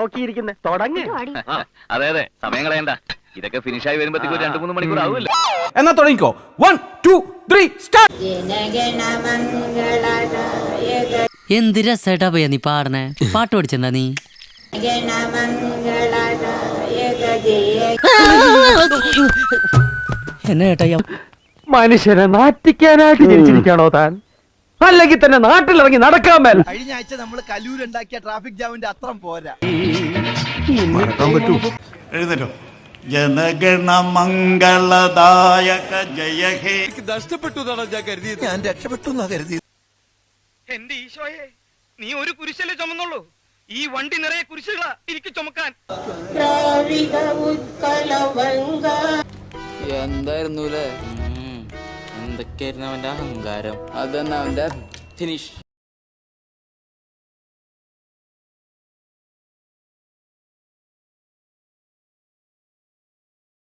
നോക്കിയിരിക്കുന്നേ. തുടങ്ങി. അതെ അതെ. സമയം കളയണ്ട. ഇതൊക്കെ ഫിനിഷായി ആയി ഒരു രണ്ടു മൂന്ന് മണിക്കൂർ ആവുമല്ലോ. എന്നാ തുടങ്ങിക്കോ. വൺ ടു ത്രീ സ്റ്റാർട്ട് എന്ത് രസമായിട്ടാ പയ്യ നീ പാടണേ പാട്ട് പഠിച്ചിട്ടുണ്ടാ നീ? എന്നെ ഏട്ടാ മനുഷ്യനെ നാറ്റിക്കാനായിട്ട് ജനിച്ചിരിക്കാണോ താൻ? അല്ലെങ്കിൽ തന്നെ നാട്ടിലിറങ്ങി നടക്കാൻ മേല. കഴിഞ്ഞ ആഴ്ച നമ്മൾ കലൂരുണ്ടാക്കിയ ട്രാഫിക് ജാമിന്റെ അത്രം പോരാ. എഴുന്നേറ്റോ? ജനഗണമംഗളദായക ജയ ഹേ. ഞാൻ രക്ഷപ്പെട്ടു എന്നാ കരുതി എന്റെ ഈശോയെ നീ ഒരു കുരിശല്ലേ ചുമന്നുള്ളൂ? ഈ വണ്ടി നിറയെ കുരിശുകളാ എനിക്ക് ചുമക്കാൻ. എന്തായിരുന്നു അല്ലേ എന്തായിരുന്നു എന്തൊക്കെയായിരുന്നു അവന്റെ അഹങ്കാരം? അതന്നെ അവന്റെ ഫിനിഷ്